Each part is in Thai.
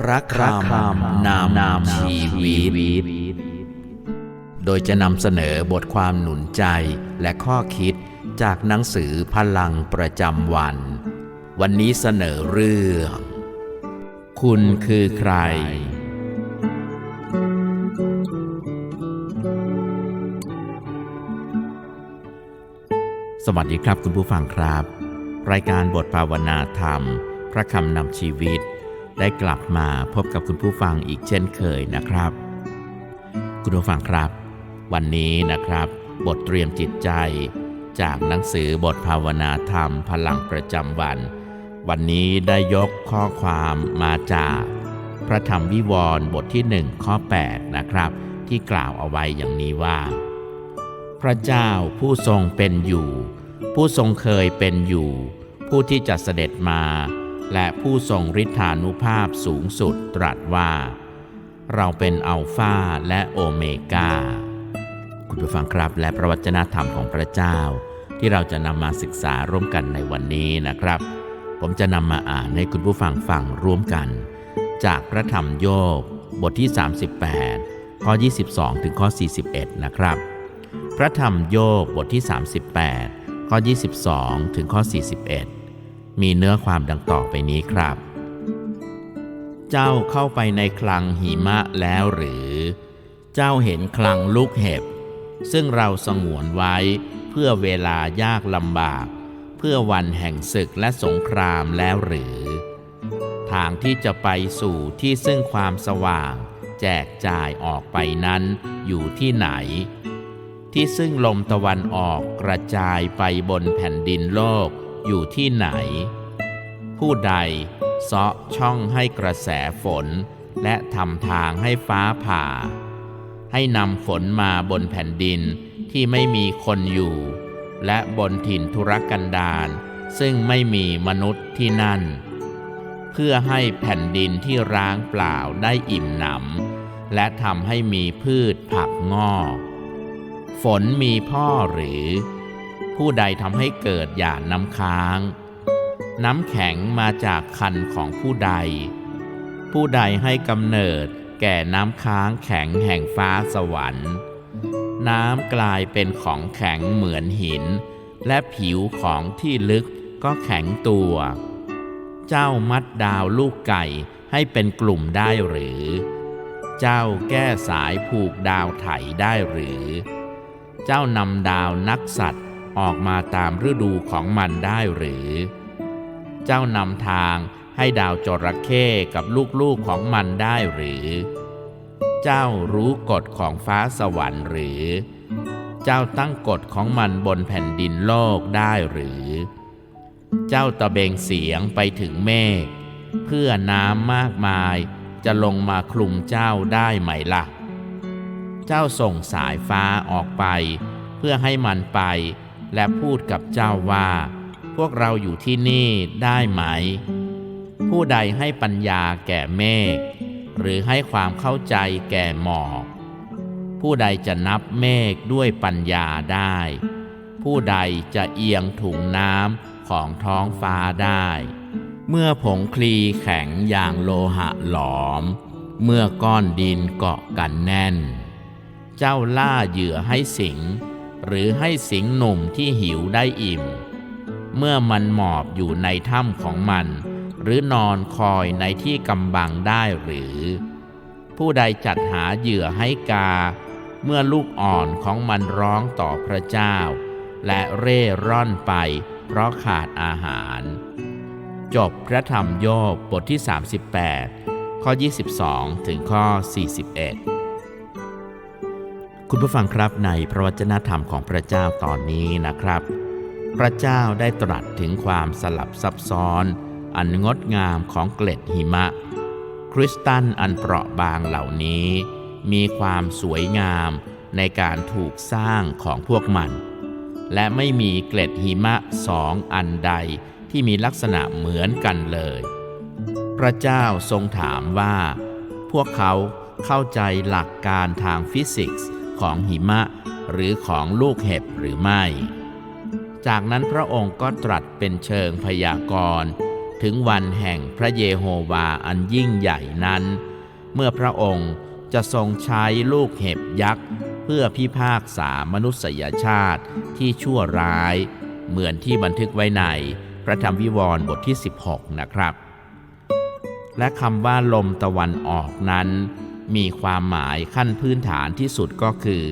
พระคำนามนามชีวิต โดยจะนำเสนอบทความหนุนใจและข้อคิดจากหนังสือพลังประจำวัน วันนี้เสนอเรื่อง คุณคือใคร สวัสดีครับคุณผู้ฟังครับ รายการบทภาวนาธรรม พระคำนำชีวิต ได้กลับมาพบกับคุณผู้ฟังอีกเช่นเคยนะครับ คุณผู้ฟังครับ วันนี้นะครับ บทเตรียมจิตใจ จากหนังสือบทภาวนาธรรมพลังประจำวัน วันนี้ได้ยกข้อความมาจาก พระธรรมวิวรณ์บทที่หนึ่งข้อ8นะครับ ที่กล่าวเอาไว้อย่างนี้ว่า พระเจ้าผู้ทรงเป็นอยู่ ผู้ทรงเคยเป็นอยู่ ผู้ที่จะเสด็จมา และผู้ทรงฤทธานุภาพสูงสุดตรัสว่า เราเป็นอัลฟาและโอเมกาคุณผู้ฟังครับ และประวัจนธรรมของพระเจ้า ที่เราจะนำมาศึกษาร่วมกันในวันนี้นะครับ ผมจะนำมาอ่านให้คุณผู้ฟังฟังร่วมกัน จากพระธรรมโยบบทที่ 38 ข้อ 22 ถึงข้อ 41 นะครับ พระธรรมโยบบทที่ 38 ข้อ 22 ถึงข้อ 41 มีเนื้อความดังต่อไปนี้ครับ เจ้าเข้าไปในคลังหิมะแล้วหรือ เจ้าเห็นคลังลูกเห็บ ซึ่งเราสงวนไว้เพื่อเวลายากลำบาก เพื่อวันแห่งศึกและสงครามแล้วหรือ ทางที่จะไปสู่ที่ซึ่งความสว่าง แจกจ่ายออกไปนั้นอยู่ที่ไหน ที่ซึ่งลมตะวันออกกระจายไปบนแผ่นดินโลก อยู่ที่ไหน ผู้ใดเซาะช่องให้กระแสฝน และทำทางให้ฟ้าผ่า ให้นำฝนมาบนแผ่นดินที่ไม่มีคนอยู่ และบนถิ่นทุรกันดารซึ่งไม่มีมนุษย์ที่นั่น เพื่อให้แผ่นดินที่ร้างเปล่าได้อิ่มหนำและทำให้มีพืชผักงอกฝนมีพ่อหรือ ผู้ใดทำให้เกิดหยาดน้ำค้าง น้ำแข็งมาจากคันของผู้ใด ผู้ใดให้กำเนิดแก่น้ำค้างแข็งแห่งฟ้าสวรรค์ น้ำกลายเป็นของแข็งเหมือนหิน และผิวของที่ลึกก็แข็งตัว เจ้ามัดดาวลูกไก่ให้เป็นกลุ่มได้หรือ เจ้าแก้สายผูกดาวไถได้หรือ เจ้านำดาวนักสัตว ออกมาตามฤดูของมันได้หรือ เจ้านำทางให้ดาวจระเข้กับลูกๆของมันได้หรือ เจ้ารู้กฎของฟ้าสวรรค์หรือ เจ้าตั้งกฎของมันบนแผ่นดินโลกได้หรือ เจ้าตะเบงเสียงไปถึงเมฆเพื่อน้ำมากมายจะลงมาคลุมเจ้าได้ไหมล่ะ เจ้าส่งสายฟ้าออกไป เพื่อให้มันไป และพูดกับเจ้าว่า พวกเราอยู่ที่นี่ได้ไหม ผู้ใดให้ปัญญาแก่เมฆหรือให้ความเข้าใจแก่หมอกผู้ใดจะนับเมฆด้วยปัญญาได้ ผู้ใดจะเอียงถุงน้ำของท้องฟ้าได้ เมื่อผงคลีแข็งอย่างโลหะหลอม เมื่อก้อนดินเกาะกันแน่น เจ้าล่าเหยื่อให้สิง หรือให้สิงหนุ่มที่หิวได้อิ่ม เมื่อมันหมอบอยู่ในถ้ำของมัน หรือนอนคอยในที่กำบังได้หรือ ผู้ใดจัดหาเหยื่อให้กา เมื่อลูกอ่อนของมันร้องต่อพระเจ้า และเร่ร่อนไปเพราะขาดอาหาร จบพระธรรมโยบบทที่ 38 ข้อ 22 ถึงข้อ 41 คุณผู้ฟังครับในพระวจนะธรรมของพระเจ้าตอนนี้นะครับ พระเจ้าได้ตรัสถึงความสลับซับซ้อน อันงดงามของเกล็ดหิมะ คริสตัลอันเปราะบางเหล่านี้ มีความสวยงามในการถูกสร้างของพวกมัน และไม่มีเกล็ดหิมะสองอันใดที่มีลักษณะเหมือนกันเลย พระเจ้าทรงถามว่า พวกเขาเข้าใจหลักการทางฟิสิกส์ ของหิมะ หรือของลูกเห็บหรือไม่ จากนั้นพระองค์ก็ตรัสเป็นเชิงพยากรณ์ถึงวันแห่งพระเยโฮวาอันยิ่งใหญ่นั้น เมื่อพระองค์จะทรงใช้ลูกเห็บยักษ์ เพื่อพิพากษามนุษยชาติที่ชั่วร้าย เหมือนที่บันทึกไว้ในพระธรรมวิวรณ์บทที่ 16 นะครับ และคำว่าลมตะวันออกนั้น มีความหมายขั้นพื้นฐานที่สุดก็คือ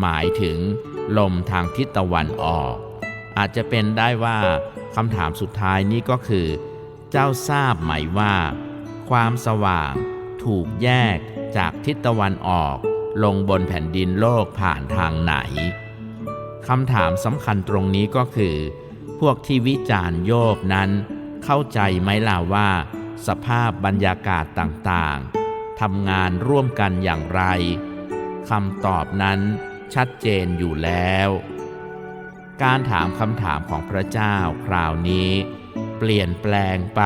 หมายถึงลมทางทิศตะวันออก อาจจะเป็นได้ว่าคำถามสุดท้ายนี้ก็คือ เจ้าทราบไหมว่า ความสว่างถูกแยกจากทิศตะวันออกลงบนแผ่นดินโลกผ่านทางไหนคำถามสำคัญตรงนี้ก็คือ พวกที่วิจารณ์โยบนั้น เข้าใจไหมล่ะว่า สภาพบรรยากาศต่างๆ ทำงานร่วมกันอย่างไรคำตอบนั้นชัดเจนอยู่แล้ว การถามคำถามของพระเจ้าคราวนี้ เปลี่ยนแปลงไป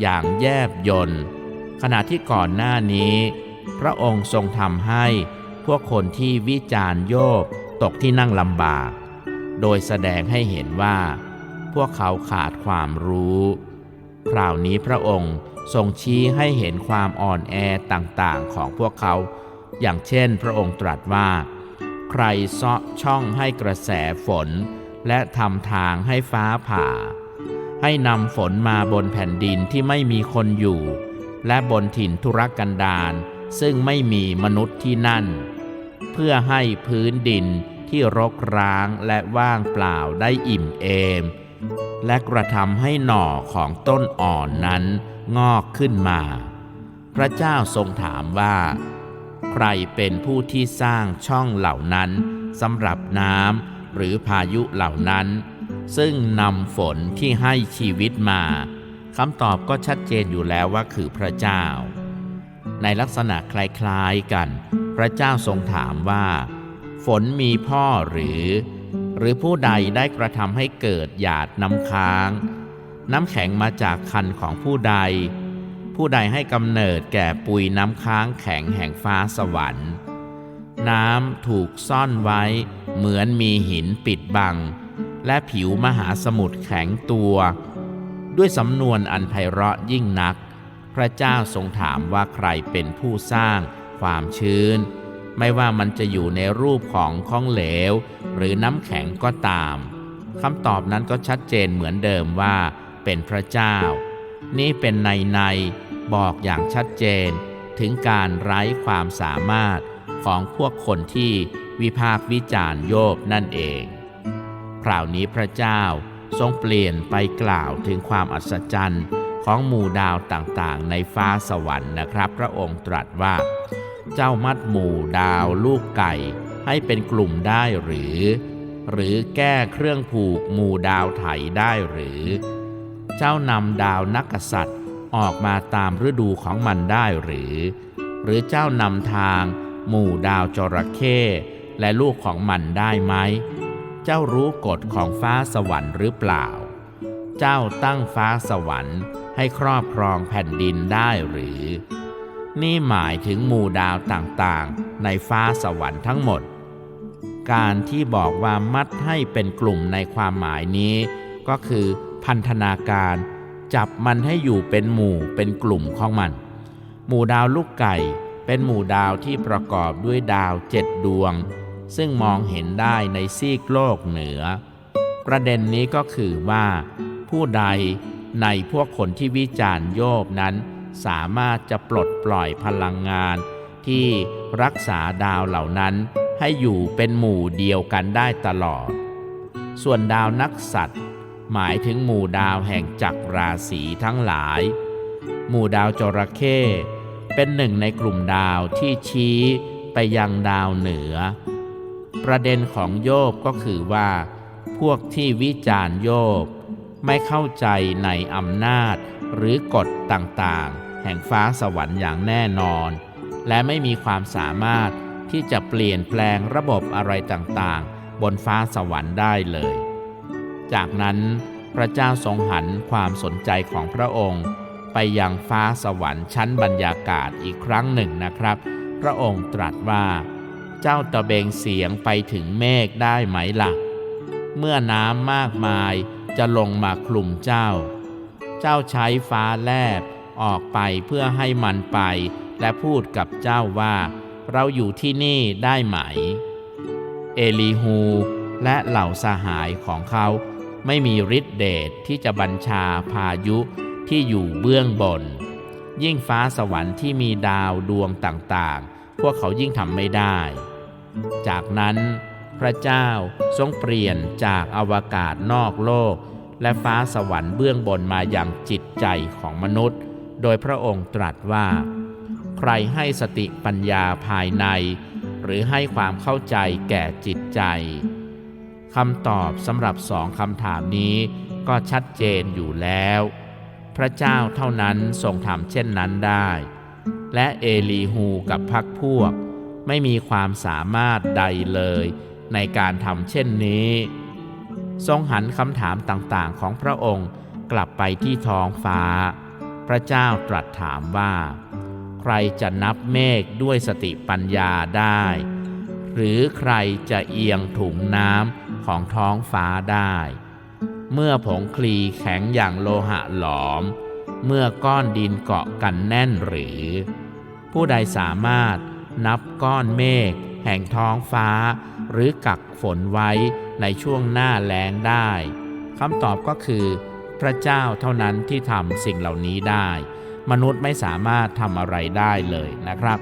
อย่างแยบยนต์ขณะที่ก่อนหน้านี้ พระองค์ทรงทำให้พวกคนที่วิจารณ์โยบตกที่นั่งลำบาก โดยแสดงให้เห็นว่า พวกเขาขาดความรู้ คราวนี้พระองค์ทรงชี้ให้เห็นความอ่อนแอต่างๆของพวกเขา อย่างเช่นพระองค์ตรัสว่า ใครเซาะช่องให้กระแสฝน และทำทางให้ฟ้าผ่า ให้นำฝนมาบนแผ่นดินที่ไม่มีคนอยู่ และบนถิ่นทุรกันดารซึ่งไม่มีมนุษย์ที่นั่น เพื่อให้พื้นดินที่รกร้างและว่างเปล่าได้อิ่มเอม และกระทำให้หน่อของต้นอ่อนนั้นงอกขึ้นมา พระเจ้าทรงถามว่า ใครเป็นผู้ที่สร้างช่องเหล่านั้นสำหรับน้ำหรือพายุเหล่านั้น ซึ่งนำฝนที่ให้ชีวิตมาคำตอบก็ชัดเจนอยู่แล้วว่าคือพระเจ้า ในลักษณะคล้ายๆกัน พระเจ้าทรงถามว่า ฝนมีพ่อหรือ หรือผู้ใดได้กระทำให้เกิดหยาดน้ำค้าง น้ำแข็งมาจากคันของผู้ใด ผู้ใดให้กำเนิดแก่ปุยน้ำค้างแข็งแห่งฟ้าสวรรค์ น้ำถูกซ่อนไว้ เหมือนมีหินปิดบัง และผิวมหาสมุทรแข็งตัว ด้วยสำนวนอันไพเราะยิ่งนัก พระเจ้าทรงถามว่าใครเป็นผู้สร้างความชื้น ไม่ว่ามันจะอยู่ในรูปของของเหลว หรือน้ำแข็งก็ตามคำตอบนั้นก็ชัดเจนเหมือนเดิมว่า เป็นพระเจ้า นี่เป็นในในบอกอย่างชัดเจน ถึงการไร้ความสามารถของพวกคนที่วิพากวิจารณ์โยบนั่นเอง คราวนี้พระเจ้าทรงเปลี่ยนไปกล่าวถึงความอัศจรรย์ของหมู่ดาวต่างๆ ในฟ้าสวรรค์นะครับ พระองค์ตรัสว่า เจ้ามัดหมู่ดาวลูกไก่ ให้เป็นกลุ่มได้หรือ หรือแก้เครื่องผูกหมู่ดาวไถได้หรือ เจ้านำดาวนักกษัตริย์ออกมาตามฤดูของมันได้หรือ หรือเจ้านำทางหมู่ดาวจระเข้และลูกของมันได้ไหม เจ้ารู้กฎของฟ้าสวรรค์หรือเปล่า เจ้าตั้งฟ้าสวรรค์ให้ครอบครองแผ่นดินได้หรือ นี่หมายถึงหมู่ดาวต่างๆ ในฟ้าสวรรค์ทั้งหมด การที่บอกว่ามัดให้เป็นกลุ่มในความหมายนี้ ก็คือพันธนาการจับมันให้อยู่เป็นหมู่เป็นกลุ่มของมัน หมู่ดาวลูกไก่เป็นหมู่ดาวที่ประกอบด้วยดาวเจ็ดดวง ซึ่งมองเห็นได้ในซีกโลกเหนือ ประเด็นนี้ก็คือว่า ผู้ใดในพวกคนที่วิจารณ์โยบนั้น สามารถจะปลดปล่อยพลังงาน ที่รักษาดาวเหล่านั้นให้อยู่เป็นหมู่เดียวกันได้ตลอด ส่วนดาวนักสัตว์ หมายถึงหมู่ดาวแห่งจักรราศีทั้งหลาย หมู่ดาวจระเข้เป็นหนึ่งในกลุ่มดาวที่ชี้ไปยังดาวเหนือ ประเด็นของโยบก็คือว่า พวกที่วิจารณ์โยบไม่เข้าใจในอำนาจ หรือกฎต่างๆ แห่งฟ้าสวรรค์อย่างแน่นอน และไม่มีความสามารถที่จะเปลี่ยนแปลงระบบอะไรต่างๆ บนฟ้าสวรรค์ได้เลย จากนั้นพระเจ้าทรงหันความสนใจของพระองค์ ไปยังฟ้าสวรรค์ชั้นบรรยากาศอีกครั้งหนึ่งนะครับ พระองค์ตรัสว่า เจ้าตะเบงเสียงไปถึงเมฆได้ไหมล่ะ เมื่อน้ำมากมายจะลงมาคลุมเจ้า เจ้าใช้ฟ้าแลบออกไปเพื่อให้มันไป และพูดกับเจ้าว่า เราอยู่ที่นี่ได้ไหม เอลีฮูและเหล่าสหายของเขา ไม่มีฤทธิเดชที่จะบัญชาพายุที่อยู่เบื้องบน ยิ่งฟ้าสวรรค์ที่มีดาวดวงต่างๆ พวกเขายิ่งทำไม่ได้ จากนั้นพระเจ้าทรงเปลี่ยนจากอวกาศนอกโลก และฟ้าสวรรค์เบื้องบนมาอย่างจิตใจของมนุษย์ โดยพระองค์ตรัสว่า ใครให้สติปัญญาภายใน หรือให้ความเข้าใจแก่จิตใจคำตอบสำหรับสองคำถามนี้ก็ชัดเจนอยู่แล้ว พระเจ้าเท่านั้นทรงทำเช่นนั้นได้ และเอลีฮูกับพักพวก ไม่มีความสามารถใดเลย ในการทำเช่นนี้ ทรงหันคำถามต่างๆ ของพระองค์กลับไปที่ท้องฟ้า พระเจ้าตรัสถามว่า ใครจะนับเมฆด้วยสติปัญญาได้ หรือใครจะเอียงถุงน้ำของท้องฟ้าได้ เมื่อผงคลีแข็งอย่างโลหะหลอม เมื่อก้อนดินเกาะกันแน่นหรือ ผู้ใดสามารถนับก้อนเมฆแห่งท้องฟ้า หรือกักฝนไว้ ในช่วงหน้าแล้งได้คำตอบก็คือ พระเจ้าเท่านั้นที่ทำสิ่งเหล่านี้ได้ มนุษย์ไม่สามารถทำอะไรได้เลยนะครับ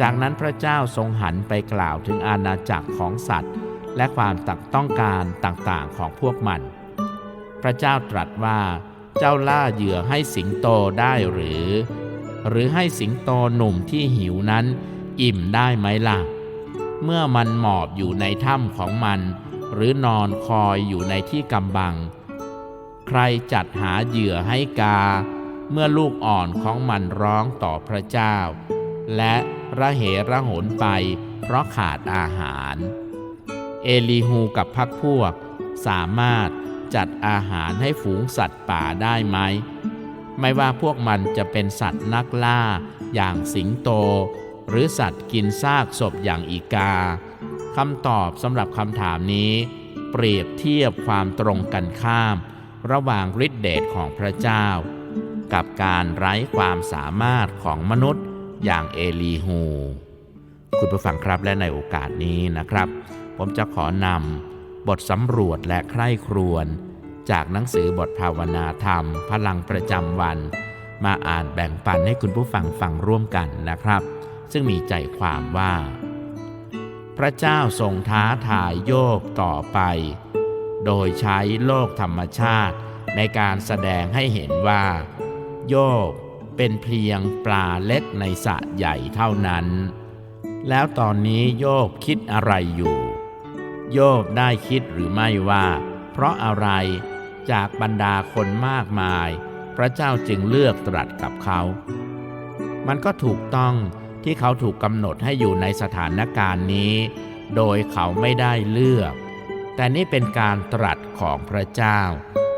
จากนั้นพระเจ้าทรงหันไปกล่าวถึงอาณาจักรของสัตว์ และความตักต้องการต่างๆของพวกมัน พระเจ้าตรัสว่า เจ้าล่าเหยื่อให้สิงโตได้หรือ หรือให้สิงโตหนุ่มที่หิวนั้น อิ่มได้ไหมล่ะเมื่อมันหมอบอยู่ในถ้ำของมัน หรือนอนคอยอยู่ในที่กำบัง ใครจัดหาเหยื่อให้กา เมื่อลูกอ่อนของมันร้องต่อพระเจ้า และระเหระหนไปเพราะขาดอาหาร เอลีฮูกับพักพวกสามารถจัดอาหารให้ฝูงสัตว์ป่าได้ไหม ไม่ว่าพวกมันจะเป็นสัตว์นักล่าอย่างสิงโต หรือสัตว์กินซากศพอย่างอีกา คำตอบสำหรับคำถามนี้ เปรียบเทียบความตรงกันข้าม ระหว่างฤทธิเดชของพระเจ้า กับการไร้ความสามารถของมนุษย์อย่างเอลีฮู คุณผู้ฟังครับและในโอกาสนี้นะครับ ผมจะขอนำบทสำรวจและใคร่ครวญจากหนังสือบทภาวนาธรรม พลังประจำวัน มาอ่านแบ่งปันให้คุณผู้ฟังฟังร่วมกันนะครับ ซึ่งมีใจความว่า พระเจ้าทรงท้าทายโยบต่อไป โดยใช้โลกธรรมชาติในการแสดงให้เห็นว่า โยบเป็นเพียงปลาเล็กในสระใหญ่เท่านั้น แล้วตอนนี้โยบคิดอะไรอยู่ โยบได้คิดหรือไม่ว่า เพราะอะไรจากบรรดาคนมากมาย พระเจ้าจึงเลือกตรัสกับเขา มันก็ถูกต้อง ที่เขาถูกกำหนดให้อยู่ในสถานการณ์นี้ โดยเขาไม่ได้เลือก แต่นี่เป็นการตรัสของพระเจ้า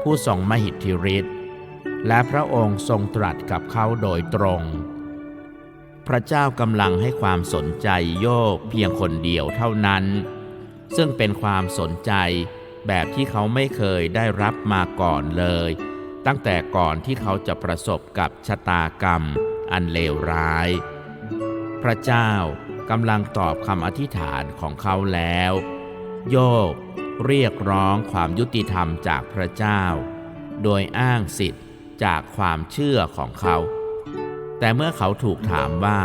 ผู้ทรงมหิทธิฤทธิ์และพระองค์ทรงตรัสกับเขาโดยตรง พระเจ้ากำลังให้ความสนใจโยบเพียงคนเดียวเท่านั้น ซึ่งเป็นความสนใจแบบที่เขาไม่เคยได้รับมาก่อนเลย ตั้งแต่ก่อนที่เขาจะประสบกับชะตากรรมอันเลวร้าย พระเจ้ากำลังตอบคำอธิษฐานของเขาแล้ว โยบเรียกร้องความยุติธรรมจากพระเจ้า โดยอ้างสิทธิ์จากความเชื่อของเขา แต่เมื่อเขาถูกถามว่า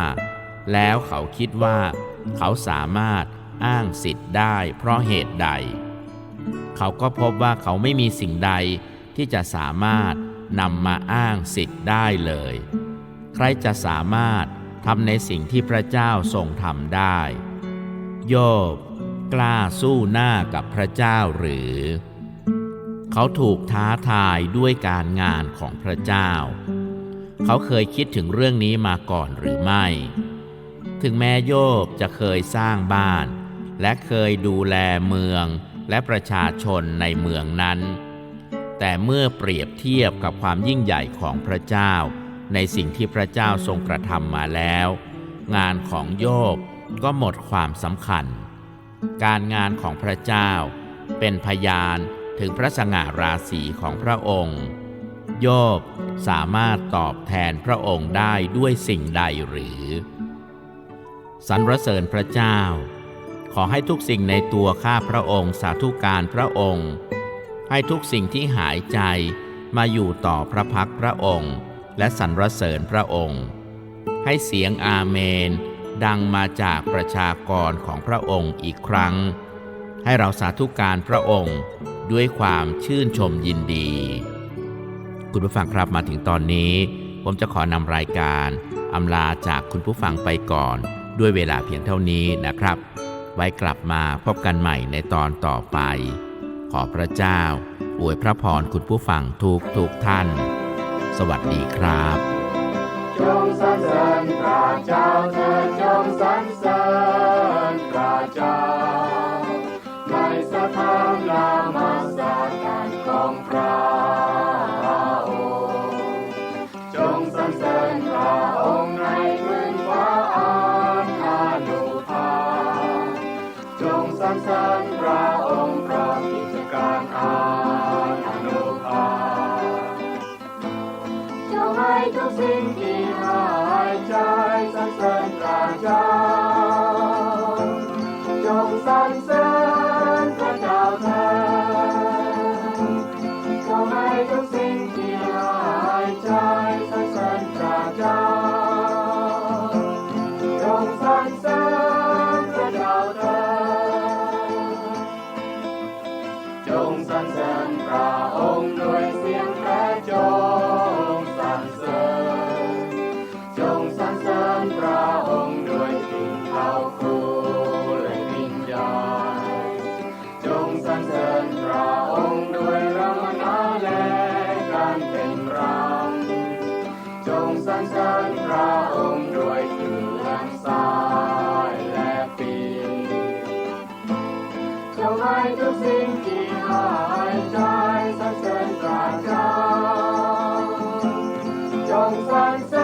แล้วเขาคิดว่า เขาสามารถอ้างสิทธิ์ได้เพราะเหตุใด เขาก็พบว่าเขาไม่มีสิ่งใดที่จะสามารถนำมาอ้างสิทธิ์ได้เลย ใครจะสามารถ ทำในสิ่งที่พระเจ้าทรงทำได้ โยบกล้าสู้หน้ากับพระเจ้าหรือ เขาถูกท้าทายด้วยการงานของพระเจ้า เขาเคยคิดถึงเรื่องนี้มาก่อนหรือไม่ ถึงแม้โยบจะเคยสร้างบ้าน และเคยดูแลเมืองและประชาชนในเมืองนั้น แต่เมื่อเปรียบเทียบกับความยิ่งใหญ่ของพระเจ้า ในสิ่งที่พระเจ้าทรงกระทำมาแล้ว งานของโยบก็หมดความสำคัญ การงานของพระเจ้าเป็นพยานถึงพระสง่าราศีของพระองค์ โยบสามารถตอบแทนพระองค์ได้ด้วยสิ่งใดหรือสรรเสริญพระเจ้า ขอให้ทุกสิ่งในตัวข้าพระองค์สาธุการพระองค์ ให้ทุกสิ่งที่หายใจมาอยู่ต่อพระพักพระองค์ และสรรเสริญพระองค์ ให้เสียงอาเมน ดังมาจากประชากรของพระองค์อีกครั้ง ให้เราสาธุการพระองค์ด้วยความชื่นชมยินดี คุณผู้ฟังครับมาถึงตอนนี้ ผมจะขอนำรายการอำลาจากคุณผู้ฟังไปก่อน ด้วยเวลาเพียงเท่านี้นะครับ ไว้กลับมาพบกันใหม่ในตอนต่อไป ขอพระเจ้าอวยพระพรคุณผู้ฟังทุกทุกท่าน สวัสดีครับ จงสรรเสริญพระเจ้าเธอจงสรรเสริญพระเจ้าในสถานนามาสการของพระ จงสรรเสริญพระองค์ด้วยเสียงแตรจง Christ.